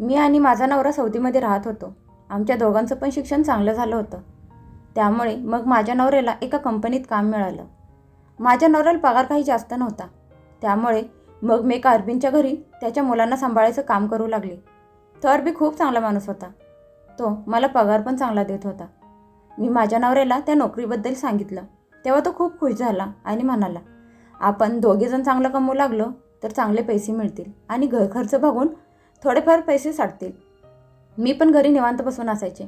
मी आणि माझा नवरा सौदीमध्ये राहत होतो. आमच्या दोघांचं पण शिक्षण चांगलं झालं होतं. त्यामुळे मग माझ्या नवऱ्याला एका कंपनीत काम मिळालं. माझ्या नवऱ्याला पगार काही जास्त नव्हता. त्यामुळे मग मी एका अरबींच्या घरी त्याच्या मुलांना सांभाळायचं काम करू लागले. तो अरबी खूप चांगला माणूस होता. तो मला पगार पण चांगला देत होता. मी माझ्या नवऱ्याला त्या नोकरीबद्दल सांगितलं. तेव्हा तो खूप खुश झाला आणि म्हणाला आपण दोघेजण चांगलं कमवू लागलो तर चांगले पैसे मिळतील आणि घर खर्च बघून थोडेफार पैसे साठतील. मी पण घरी निवांत बसून असायचे.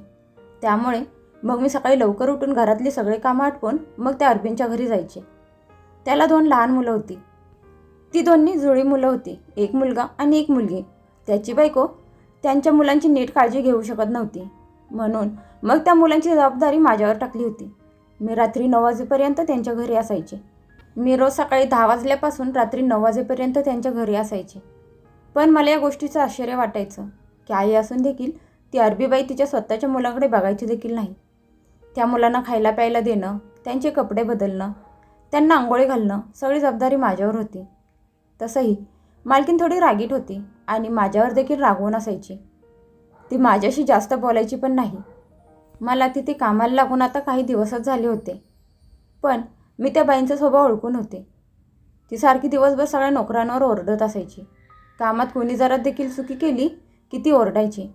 त्यामुळे मग मी सकाळी लवकर उठून घरातली सगळे कामं आटपून मग त्या अरबींच्या घरी जायचे. त्याला दोन लहान मुलं होती. ती दोन्ही जुळी मुलं होती. एक मुलगा आणि एक मुलगी. त्याची बायको त्यांच्या मुलांची नीट काळजी घेऊ शकत नव्हती. म्हणून मग त्या मुलांची जबाबदारी माझ्यावर टाकली होती. मी रात्री नऊ वाजेपर्यंत त्यांच्या घरी असायचे. मी रोज सकाळी दहा वाजल्यापासून रात्री नऊ वाजेपर्यंत त्यांच्या घरी असायचे. पण मला या गोष्टीचं आश्चर्य वाटायचं. की आई असून देखील ती अरबीबाई तिच्या स्वतःच्या मुलाकडे बघायची देखील नाही. त्या मुलांना खायला प्यायला देणं त्यांचे कपडे बदलणं त्यांना आंघोळी घालणं सगळी जबाबदारी माझ्यावर होती. तसंही मालकीन थोडी रागीट होती आणि माझ्यावर देखील रागवून असायची. ती माझ्याशी जास्त बोलायची पण नाही. मला तिथे कामाला लागून आता काही दिवसच झाले होते. पण मी त्या बाईंचा स्वभाव ओळखून होते. ती सारखी दिवसभर सगळ्या नोकरांवर ओरडत असायची. कामात कोणी जरा देखील चुकी केली की ती ओरडायची.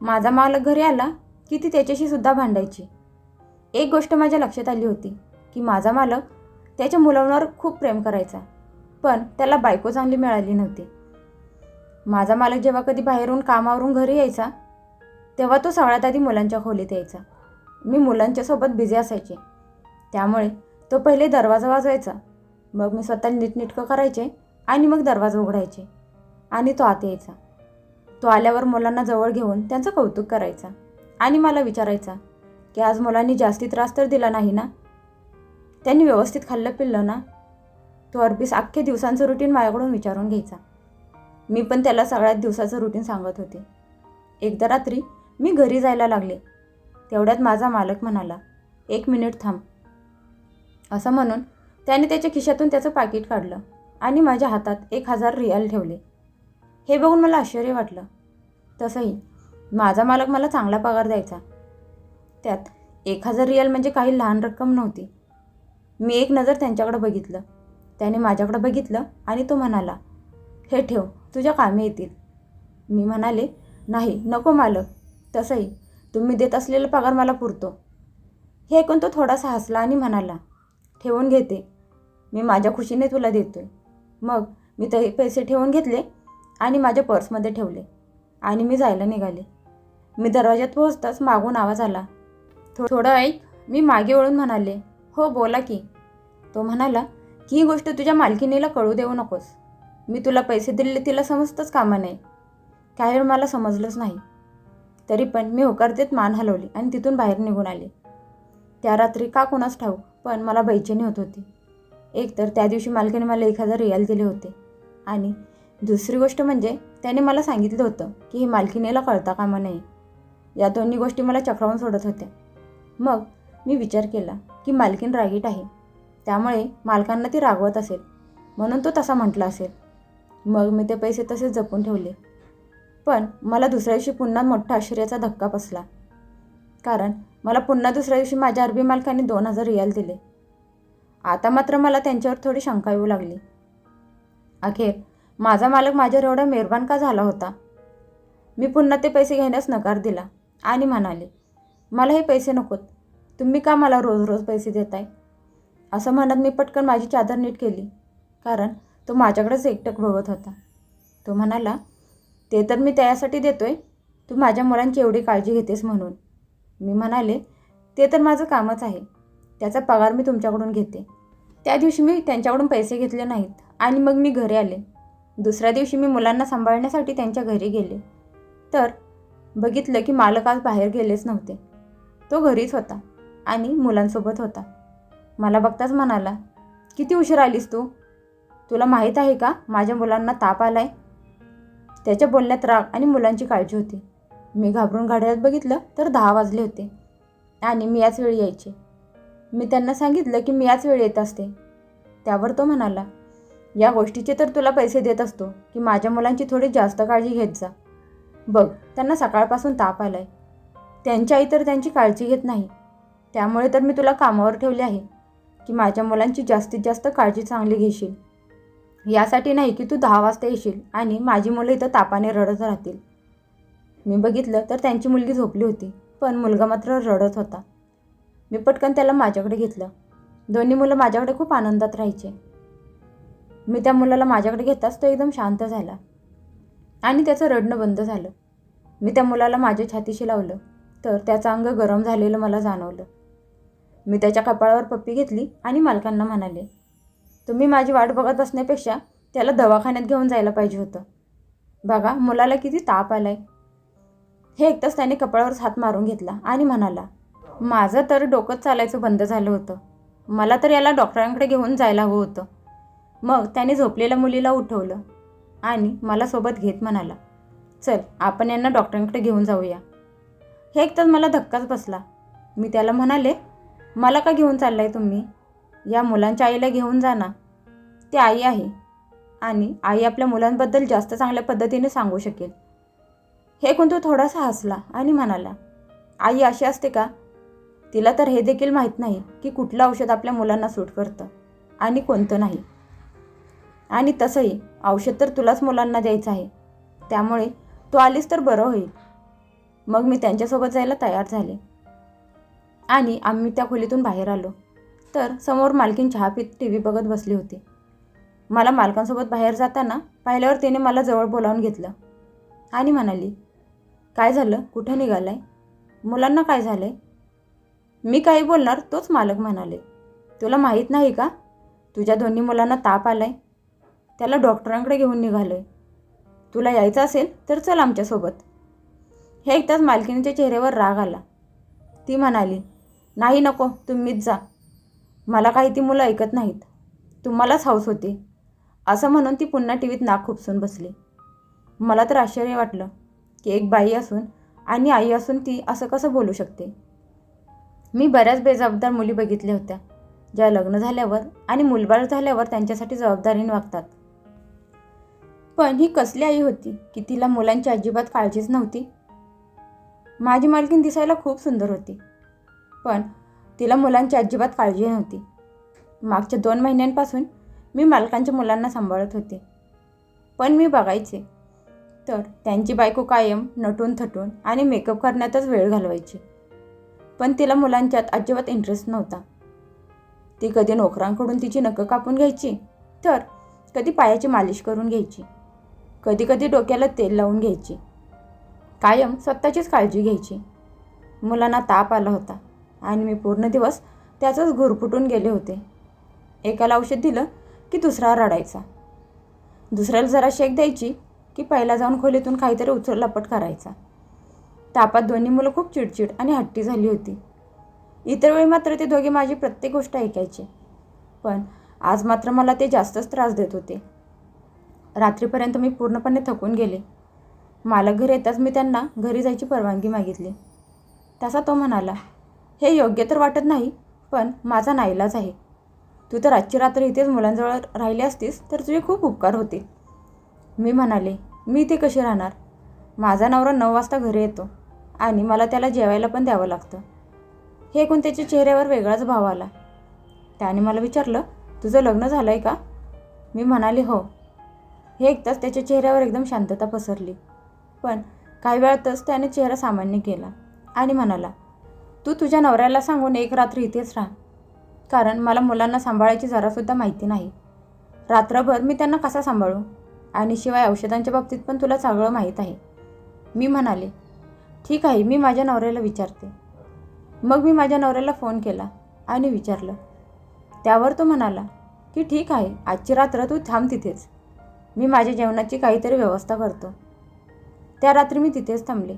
माझा मालक घरी आला की ती त्याच्याशी सुद्धा भांडायची. एक गोष्ट माझ्या लक्षात आली होती की माझा मालक त्याच्या मुलांवर खूप प्रेम करायचा पण त्याला बायको चांगली मिळाली नव्हती. माझा मालक जेव्हा कधी बाहेरून कामावरून घरी यायचा तेव्हा तो सगळ्यात आधी मुलांच्या खोलीत यायचा. मी मुलांच्यासोबत बिझी असायचे. त्यामुळे तो पहिले दरवाजा वाजवायचा. मग मी स्वतः नीटनेटकं करायचे आणि मग दरवाजा उघडायचे. आणि तो आत यायचा. तो आल्यावर मुलांना जवळ घेऊन त्यांचं कौतुक करायचा आणि मला विचारायचा की आज मुलांनी जास्ती त्रास तर दिला नाही ना? त्यांनी व्यवस्थित खाल्लं पिल्लं ना? तो अरबीस अख्खे दिवसांचं रुटीन माझ्याकडून विचारून घ्यायचा. मी पण त्याला सगळ्यात दिवसाचं रुटीन सांगत होते. एकदा रात्री मी घरी जायला लागले. तेवढ्यात माझा मालक म्हणाला एक मिनिट थांब. असं म्हणून त्याने त्याच्या खिशातून त्याचं पाकिट काढलं आणि माझ्या हातात एक हजार रियाल ठेवले. हे बघून मला आश्चर्य वाटलं. तसंही माझा मालक मला चांगला पगार द्यायचा. त्यात एक हजार रियाल म्हणजे काही लहान रक्कम नव्हती. मी एक नजर त्यांच्याकडे बघितलं. त्याने माझ्याकडे बघितलं आणि तो म्हणाला हे ठेव तुझ्या कामे येतील. मी म्हणाले नाही नको मालक. तसंही तुम्ही देत असलेला पगार मला पुरतो. हे ऐकून तो थोडासा हसला आणि म्हणाला ठेवून घेते. मी माझ्या खुशीने तुला देतोय. मग मी ते पैसे ठेवून घेतले आणि माझ्या पर्समध्ये ठेवले. आणि मी जायला निघाले. मी दरवाज्यात पोहोचताच मागून आवाज आला. थो थोडं ऐक. मी मागे वळून म्हणाले हो बोला की. तो म्हणाला की ही गोष्ट तुझ्या मालकिनीला कळू देऊ नकोस. मी तुला पैसे दिले तिला समजतंच कामा नाही काही वेळ मला समजलंच नाही. तरी पण मी होकार देत मान हलवली आणि तिथून बाहेर निघून आले. त्या रात्री का कोणाच ठाऊक पण मला बैचेनी होत होती. एक तर त्या दिवशी मालकीने मला एक हजार रियाल दिले होते. आणि दुसरी गोष्ट म्हणजे त्याने मला सांगितलं होतं की हे मालकिनीला कळता कामा नये. या दोन्ही गोष्टी मला चक्रावून सोडत होत्या. मग मी विचार केला की मालकीन रागीट आहे. त्यामुळे मालकांना ती रागवत असेल. म्हणून तो तसा म्हटला असेल. मग मी ते पैसे तसेच जपून ठेवले. पण मला दुसऱ्या दिवशी पुन्हा मोठा आश्चर्याचा धक्का बसला. कारण मला पुन्हा दुसऱ्या दिवशी माझ्या अरबी मालकाने दोन हजार रियाल दिले. आता मात्र मला त्यांच्यावर थोडी शंका येऊ लागली. अखेर माझा मालक माझ्यावर एवढा मेहरबान का झाला होता? मी पुन्हा ते पैसे घेण्यास नकार दिला आणि म्हणाले मला हे पैसे नकोत. तुम्ही का मला रोज रोज पैसे देताय? असं म्हणत मी पटकन माझी चादर नीट केली कारण तो माझ्याकडेच एकटक बघत होता. तो म्हणाला ते तर मी त्यासाठी आहे तू माझ्या मुलांची एवढी काळजी घेतेस म्हणून. मी म्हणाले ते तर माझं कामच आहे. त्याचा पगार मी तुमच्याकडून घेते. त्या दिवशी मी त्यांच्याकडून पैसे घेतले नाहीत आणि मग मी घरी आले. दुसऱ्या दिवशी मी मुलांना सांभाळण्यासाठी त्यांच्या घरी गेले. तर बघितलं की मालक आज बाहेर गेलेच नव्हते. तो घरीच होता आणि मुलांसोबत होता. मला बघताच म्हणाला किती उशीर आलीस तू? तुला माहीत आहे का माझ्या मुलांना ताप आलाय? त्याच्या बोलण्यात राग आणि मुलांची काळजी होती. मी घाबरून घड्याळात बघितलं तर दहा वाजले होते आणि मी याच वेळी यायचे. मी त्यांना सांगितलं की मी याच वेळी येत असते. त्यावर तो म्हणाला या गोष्टीचे तर तुला पैसे देत असतो की माझ्या मुलांची थोडी जास्त काळजी घेत जा. बघ त्यांना सकाळपासून ताप आलाय. त्यांची आई तर त्यांची काळजी घेत नाही. त्यामुळे तर मी तुला कामावर ठेवले आहे की माझ्या मुलांची जास्तीत जास्त काळजी चांगली घेशील. यासाठी नाही की तू दहा वाजता येशील आणि माझी मुलं इथं तापाने रडत राहतील. मी बघितलं तर त्यांची मुलगी झोपली होती पण मुलगा मात्र रडत होता. मी पटकन त्याला माझ्याकडे घेतलं. दोन्ही मुलं माझ्याकडे खूप आनंदात राहायचे. मी त्या मुलाला माझ्याकडे घेताच तो एकदम शांत झाला. आणि त्याचं रडणं बंद झालं. मी त्या मुलाला माझ्या छातीशी लावलं तर त्याचं अंग गरम झालेलं मला जाणवलं. मी त्याच्या कपाळावर पप्पी घेतली आणि मालकांना म्हणाले तुम्ही माझी वाट बघत असण्यापेक्षा त्याला दवाखान्यात घेऊन जायला पाहिजे होतं. बघा मुलाला किती ताप आलाय. हे एकताच त्याने कपाळावर हात मारून घेतला आणि म्हणाला माझं तर डोकंच चालायचं बंद झालं होतं. मला तर याला डॉक्टरांकडे घेऊन जायला हवं होतं. मग त्याने झोपलेल्या मुलीला उठवलं आणि मला सोबत घेत म्हणाला चल आपण यांना डॉक्टरांकडे घेऊन जाऊया. हे एकताच मला धक्काच बसला. मी त्याला म्हणाले मला का घेऊन चाललाय तुम्ही? या मुलांच्या आईला घेऊन जा ना. ती आई आहे आणि आई आपल्या मुलांबद्दल जास्त चांगल्या पद्धतीने सांगू शकेल. हे कोण तो थोडासा हसला आणि म्हणाला आई अशी असते का? तिला तर हे देखील माहीत नाही की कुठलं औषध आपल्या मुलांना सूट करतं आणि कोणतं नाही. आणि तसंही औषध तर तुलाच मुलांना द्यायचं आहे. त्यामुळे तू आलीस तर बरं होईल. मग मी त्यांच्यासोबत जायला तयार झाले. आणि आम्ही त्या खोलीतून बाहेर आलो. तर समोर मालकीन चहा पीत टी व्ही बघत बसली होती. मला मालकांसोबत बाहेर जाताना पाहिल्यावर तिने मला जवळ बोलावून घेतलं. आणि म्हणाली काय झालं? कुठं आहे मुलांना काय झालंय? मी काही बोलणार तोच मालक म्हणाले. तुला माहीत नाही का? तुझ्या दोन्ही मुलांना ताप आलाय. त्याला डॉक्टरांकडे घेऊन निघालो आहे तुला यायचं असेल तर चल आमच्यासोबत. हे एकदाच मालकिनीच्या चेहऱ्यावर राग आला. ती म्हणाली नाही नको तुम्हीच जा. मला काही ती मुलं ऐकत नाहीत. तुम्हालाच हाऊस होती. असं म्हणून ती पुन्हा टी व्हीत नाक खुपसून बसली. मला तर आश्चर्य वाटलं की एक बाई असून आणि आई असून ती असं कसं बोलू शकते? मी बऱ्याच बेजबाबदार मुली बघितल्या होत्या ज्या लग्न झाल्यावर आणि मुलबाळ झाल्यावर त्यांच्यासाठी जबाबदारीने वागतात. पण ही कसली आई होती की तिला मुलांची अजिबात काळजीच नव्हती? माझी मालकीन दिसायला खूप सुंदर होती पण तिला मुलांची अजिबात काळजी नव्हती. मागच्या दोन महिन्यांपासून मी मालकांच्या मुलांना सांभाळत होते. पण मी बघायचे तर त्यांची बायको कायम नटून थटून आणि मेकअप करण्यातच वेळ घालवायची. पण तिला मुलांच्यात अजिबात इंटरेस्ट नव्हता. ती कधी नोकरांकडून तिची नकं कापून घ्यायची तर कधी पायाची मालिश करून घ्यायची. कधी कधी डोक्याला तेल लावून घ्यायची. कायम स्वतःचीच काळजी घ्यायची. मुलांना ताप आला होता आणि मी पूर्ण दिवस त्याचंच घुरफुटून गेले होते. एकाला औषध दिलं की दुसरा रडायचा. दुसऱ्याला जरा शेक द्यायची की पहिला जाऊन खोलीतून काहीतरी उचललापट करायचा. तापात दोन्ही मुलं खूप चिडचिड आणि हट्टी झाली होती. इतर वेळी मात्र ते दोघे माझी प्रत्येक गोष्ट ऐकायचे. पण आज मात्र मला ते जास्तच त्रास देत होते. रात्रीपर्यंत मी पूर्णपणे थकून गेले. मालक घरी येताच मी त्यांना घरी जायची परवानगी मागितली. तसा तो म्हणाला हे योग्य तर वाटत नाही पण माझा नाईलाज आहे. तू तर आजची रात्र इथेच मुलांजवळ राहिली असतीस तर तुझे खूप उपकार होतील. मी म्हणाले मी इथे कशी राहणार? माझा नवरा नऊ वाजता घरी येतो आणि मला त्याला जेवायला पण द्यावं लागतं. हे ऐकून त्याच्या चेहऱ्यावर वेगळाच भाव आला. त्याने मला विचारलं तुझं लग्न झालं आहे का? मी म्हणाले हो. हे ऐकताच त्याच्या चेहऱ्यावर एकदम शांतता पसरली. पण काही वेळातच त्याने चेहरा सामान्य केला आणि म्हणाला तू तुझ्या नवऱ्याला सांगून एक रात्र इथेच राहा. कारण मला मुलांना सांभाळायची जरासुद्धा माहिती नाही. रात्रभर मी त्यांना कसा सांभाळू? आणि शिवाय औषधांच्या बाबतीत पण तुला सगळं माहीत आहे. मी म्हणाले ठीक आहे मी माझ्या नवऱ्याला विचारते. मग मी माझ्या नवऱ्याला फोन केला आणि विचारलं. त्यावर तो म्हणाला की ठीक आहे आजची रात्र तू थांब तिथेच. मी माझ्या जेवणाची काहीतरी व्यवस्था करतो. त्या रात्री मी तिथेच थांबले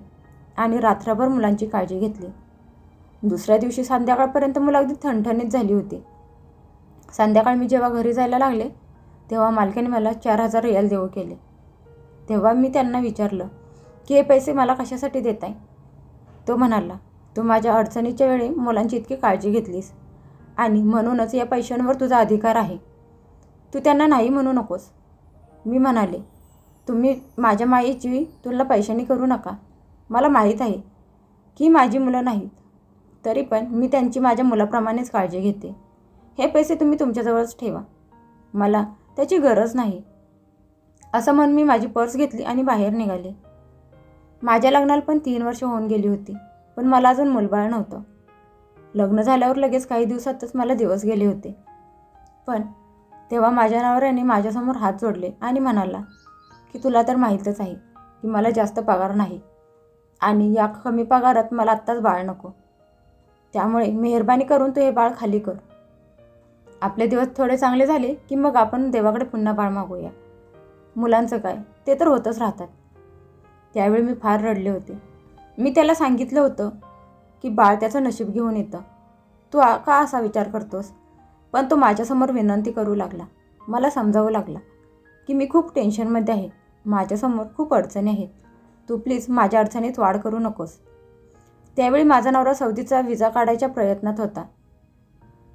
आणि रात्रभर मुलांची काळजी घेतली. दुसऱ्या दिवशी संध्याकाळपर्यंत मुलं अगदी थणथणीत झाली होती. संध्याकाळ मी जेव्हा घरी जायला लागले तेव्हा मालकीने मला चार हजार रियाल देऊ केले. तेव्हा मी त्यांना विचारलं की हे पैसे मला कशासाठी देत आहे तो म्हणाला तू माझ्या अडचणीच्या वेळी मुलांची इतकी काळजी घेतलीस आणि म्हणूनच या पैशांवर तुझा अधिकार आहे. तू त्यांना नाही म्हणू नकोस. मी म्हणाले तुम्ही माझ्या माईची तुला पैशाने करू नका. मला माहीत आहे की माझी मुलं नाहीत. तरी पण मी त्यांची माझ्या मुलाप्रमाणेच काळजी घेते. हे पैसे तुम्ही तुमच्याजवळच ठेवा. मला त्याची गरज नाही. असं म्हणून मी माझी पर्स घेतली आणि बाहेर निघाले. माझ्या लग्नाला पण तीन वर्ष होऊन गेली होती पण मला अजून मुलबाळ नव्हतं. लग्न झाल्यावर लगेच काही दिवसातच मला दिवस गेले होते. पण तेव्हा माझ्या नवऱ्याने माझ्यासमोर हात जोडले आणि म्हणाला की तुला तर माहीतच आहे की मला जास्त पगार नाही आणि या कमी पगारात मला आत्ताच बाळ नको. त्यामुळे मेहरबानी करून तू हे बाळ खाली कर. आपले दिवस थोडे चांगले झाले की मग आपण देवाकडे पुन्हा बाळ मागूया. मुलांचं काय ते तर होतच राहतात. त्यावेळी मी फार रडले होते. मी त्याला सांगितलं होतं की बाळ त्याचं नशीब घेऊन येतं. तू आ- का असा विचार करतोस? पण तो माझ्यासमोर विनंती करू लागला. मला समजावू लागला की मी खूप टेन्शनमध्ये आहे. माझ्यासमोर खूप अडचणी आहेत. तू प्लीज माझ्या अडचणीत वाढ करू नकोस. त्यावेळी माझा नवरा सौदीचा विजा काढायच्या प्रयत्नात होता.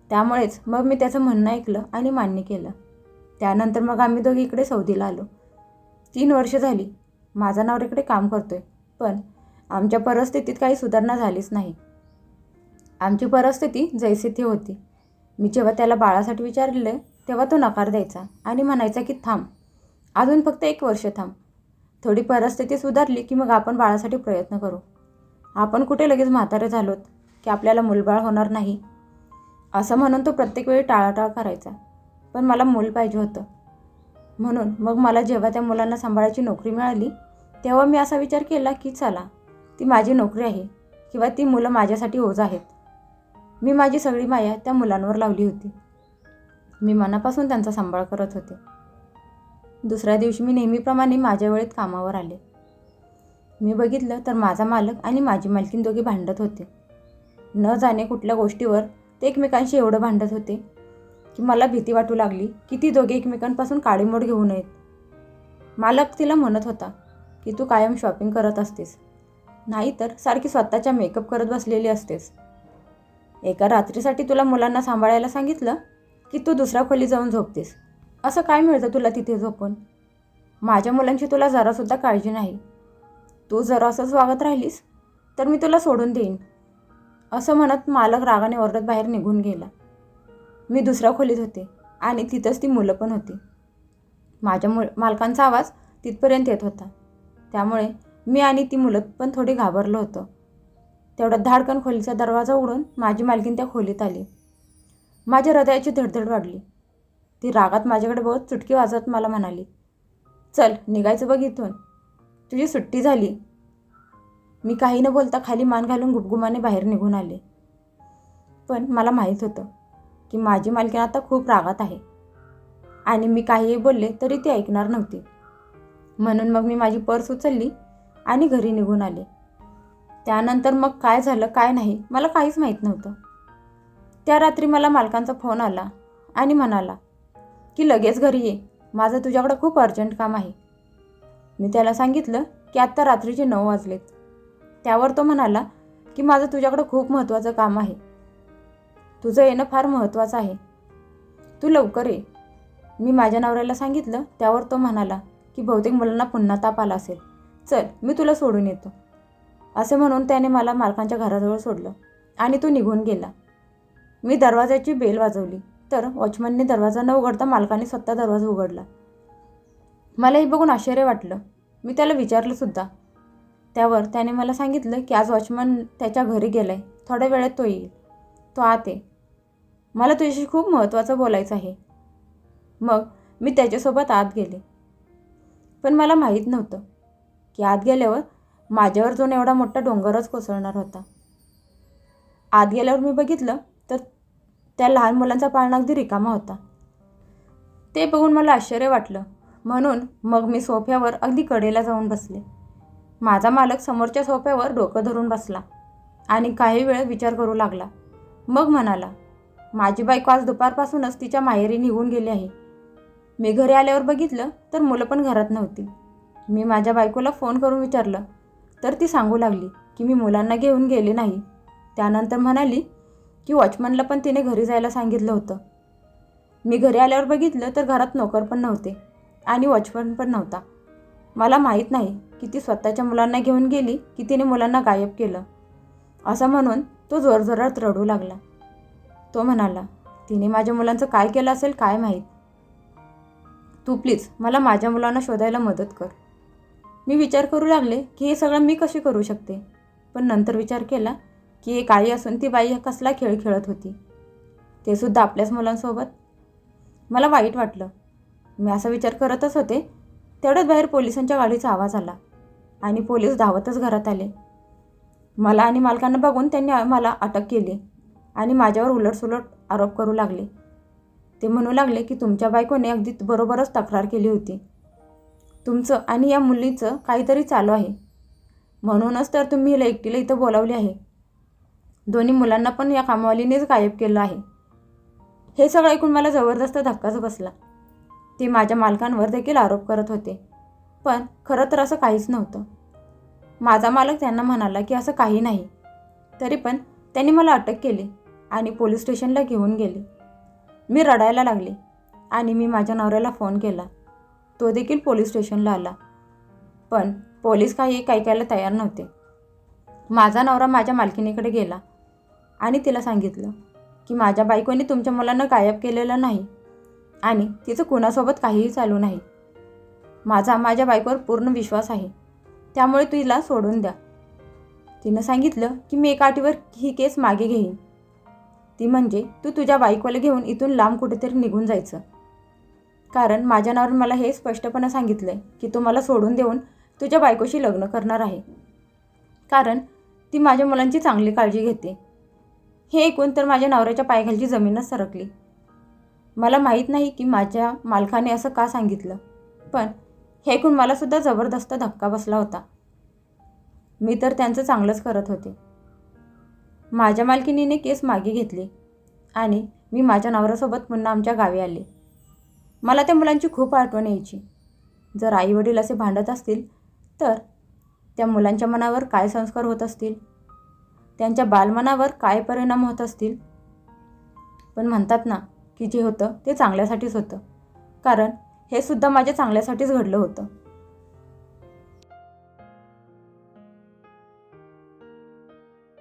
त्यामुळेच मग मी त्याचं म्हणणं ऐकलं आणि मान्य केलं. त्यानंतर मग आम्ही दोघी इकडे सौदीला आलो. तीन वर्ष झाली. माझा नवरा इकडे काम करतोय पण आमच्या परिस्थितीत काही सुधारणा झालीच नाही. आमची परिस्थिती जैसे ती होती. मी जेव्हा त्याला बाळासाठी विचारले तेव्हा तो नकार द्यायचा आणि म्हणायचा की थांब अजून फक्त एक वर्ष थांब. थोडी परिस्थिती सुधारली की मग आपण बाळासाठी प्रयत्न करू. आपण कुठे लगेच म्हातारे झालोत की आपल्याला मुलबाळ होणार नाही? असं म्हणून तो प्रत्येक वेळी टाळाटाळ करायचा. पण मला मूल पाहिजे होतं. म्हणून मग मला जेव्हा त्या मुलांना सांभाळायची नोकरी मिळाली तेव्हा मी असा विचार केला की चला ती माझी नोकरी आहे किंवा ती मुलं माझ्यासाठी ओझ आहेत. मी माझी सगळी माया त्या मुलांवर लावली होती. मी मनापासून त्यांचा सांभाळ करत होते. दुसऱ्या दिवशी मी नेहमीप्रमाणे माझ्या वेळेत कामावर आले. मी बघितलं तर माझा मालक आणि माझी मालकीन दोघे भांडत होते. न जाणे कुठल्या गोष्टीवर ते एकमेकांशी एवढं भांडत होते की मला भीती वाटू लागली की ती दोघे एकमेकांपासून काळीमोड घेऊ नयेत. मालक तिला म्हणत होता की तू कायम शॉपिंग करत असतेस. नाहीतर सारखी स्वतःच्या मेकअप करत बसलेली असतेस. एका रात्रीसाठी तुला मुलांना सांभाळायला सांगितलं की तू दुसऱ्या खोली जाऊन झोपतेस. असं काय मिळतं तुला तिथे झोपून? माझ्या मुलांची तुला जरासुद्धा काळजी नाही. तू जरा असंच वागत राहिलीस तर मी तुला सोडून देईन. असं म्हणत मालक रागाने ओरडत बाहेर निघून गेला. मी दुसऱ्या खोलीत होते आणि तिथंच ती मुलं पण होती. माझ्या मुल मालकांचा आवाज तिथपर्यंत येत होता. त्यामुळे मी आणि ती मुलं पण थोडी घाबरलो होतो. तेवढ्यात धाडकन खोलीचा दरवाजा उघडून माझी मालकीन त्या खोलीत आली. माझ्या हृदयाची धडधड वाढली. ती रागात माझ्याकडे बघत चुटकी वाजवत मला म्हणाली चल निघायचं बघ इथून. तुझी सुट्टी झाली. मी काही न बोलता खाली मान घालून गुपगुमाने बाहेर निघून आले. पण मला माहीत होतं की माझी मालकीण आता खूप रागात आहे. आणि मी काहीही बोलले तरी ती ऐकणार नव्हती. म्हणून मग मी माझी पर्स उचलली आणि घरी निघून आले. त्यानंतर मग काय झालं काय नाही मला काहीच माहीत नव्हतं. त्या रात्री मला मालकांचा फोन आला आणि म्हणाला की लगेच घरी ये माझं तुझ्याकडं खूप अर्जंट काम आहे. मी त्याला सांगितलं की आत्ता रात्रीचे नऊ वाजलेत. त्यावर तो म्हणाला की माझं तुझ्याकडं खूप महत्त्वाचं काम आहे. तुझं येणं फार महत्त्वाचं आहे. तू लवकर ये. मी माझ्या नवऱ्याला सांगितलं त्यावर तो म्हणाला की बहुतेक मुलांना पुन्हा ताप आला असेल. चल मी तुला सोडून येतो. असे म्हणून त्याने मला मालकांच्या घराजवळ सोडलं आणि तो निघून गेला. मी दरवाजाची बेल वाजवली. तर वॉचमनने दरवाजा न उघडता मालकाने स्वतः दरवाजा उघडला. मला हे बघून आश्चर्य वाटलं. मी त्याला विचारलं सुद्धा. त्यावर त्याने मला सांगितलं की आज वॉचमन त्याच्या घरी गेला आहे थोड्या वेळात तो येईल. तो आत आहे. मला तुझ्याशी खूप महत्त्वाचं बोलायचं आहे. मग मी त्याच्यासोबत आत गेले. पण मला माहीत नव्हतं की आत गेल्यावर माझ्यावर जो एवढा मोठा डोंगरच कोसळणार होता. आत गेल्यावर मी बघितलं तर त्या लहान मुलांचा पाळणा अगदी रिकामा होता. ते बघून मला आश्चर्य वाटलं. म्हणून मग मी सोफ्यावर अगदी कडेला जाऊन बसले. माझा मालक समोरच्या सोफ्यावर डोकं धरून बसला आणि काही वेळ विचार करू लागला. मग म्हणाला माझी बायको आज दुपारपासूनच तिच्या माहेरी निघून गेली आहे. मी घरी आल्यावर बघितलं तर मुलं पण घरात नव्हती. मी माझ्या बायकोला फोन करून विचारलं तर ती सांगू लागली की मी मुलांना घेऊन गेले नाही. त्यानंतर म्हणाली की वॉचमनला पण तिने घरी जायला सांगितलं होतं. मी घरी आल्यावर बघितलं तर घरात नोकर पण नव्हते आणि वॉचमन पण नव्हता. मला माहीत नाही की ती स्वतःच्या मुलांना घेऊन गेली की तिने मुलांना गायब केलं. असं म्हणून तो जोरजोरात रडू लागला. तो म्हणाला तिने माझ्या मुलांचं काय केलं असेल काय माहीत? तू प्लीज मला माझ्या मुलांना शोधायला मदत कर. मी विचार करू लागले की हे सगळं मी कशी करू शकते? पण नंतर विचार केला की एक आई असून ती बाई कसला खेळ खेळत होती. ते सुद्धा आपल्याच मुलांसोबत. मला वाईट वाटलं. मी असा विचार करतच होते. तेवढ्याच बाहेर पोलिसांच्या गाडीचा आवाज आला आणि पोलीस धावतच घरात आले. मला आणि मालकांना बघून त्यांनी मला अटक केली आणि माझ्यावर उलटसुलट आरोप करू लागले. ते म्हणू लागले की तुमच्या बायकोने अगदी बरोबरच तक्रार केली होती. तुमचं आणि या मुलीचं काहीतरी चालू आहे. म्हणूनच तर तुम्ही हिला एकटीला इथं बोलावले आहे. दोन्ही मुलांना पण या कामवालीनेच गायब केलं आहे. हे सगळं ऐकून मला जबरदस्त धक्काच बसला. ते माझ्या मालकांवर देखील आरोप करत होते. पण खरं तर असं काहीच नव्हतं. माझा मालक त्यांना म्हणाला की असं काही नाही. तरी पण त्यांनी मला अटक केली आणि पोलीस स्टेशनला घेऊन गेले. मी रडायला लागले आणि मी माझ्या नवऱ्याला फोन केला. तो देखील पोलीस स्टेशनला आला. पण पोलीस काही कायला तयार नव्हते. माझा नवरा माझ्या मालकिनीकडे गेला आणि तिला सांगितलं की माझ्या बायकोने तुमच्या मुलांना गायब केलेलं नाही आणि तिचं कुणासोबत काहीही चालू नाही. माझा माझ्या बायकोवर पूर्ण विश्वास आहे. त्यामुळे तिला सोडून द्या. तिनं सांगितलं की मी एका अटीवर ही केस मागे घेईन. ती म्हणजे तू तुझ्या बायकोला घेऊन इथून लांब कुठेतरी निघून जायचं. कारण माझ्या नावावर मला हे स्पष्टपणे सांगितलं आहे की तू मला सोडून देऊन तुझ्या बायकोशी लग्न करणार आहे. कारण ती माझ्या मुलांची चांगली काळजी घेते. हे ऐकून तर माझ्या नवऱ्याच्या पायखालची जमीनच सरकली. मला माहीत नाही की माझ्या मालकाने असं का सांगितलं पण हे ऐकून मलासुद्धा जबरदस्त धक्का बसला होता. मी तर त्यांचं चांगलंच करत होते. माझ्या मालकिनीने केस मागे घेतली आणि मी माझ्या नवऱ्यासोबत पुन्हा आमच्या गावी आले. मला त्या मुलांची खूप आठवण यायची. जर आईवडील असे भांडत असतील तर त्या मुलांच्या मनावर काय संस्कार होत असतील? त्यांच्या बालमनावर काय परिणाम होत असतील? पण म्हणतात ना की जे होतं ते चांगल्यासाठीच होतं. कारण हे सुद्धा माझ्या चांगल्यासाठीच घडलं होतं.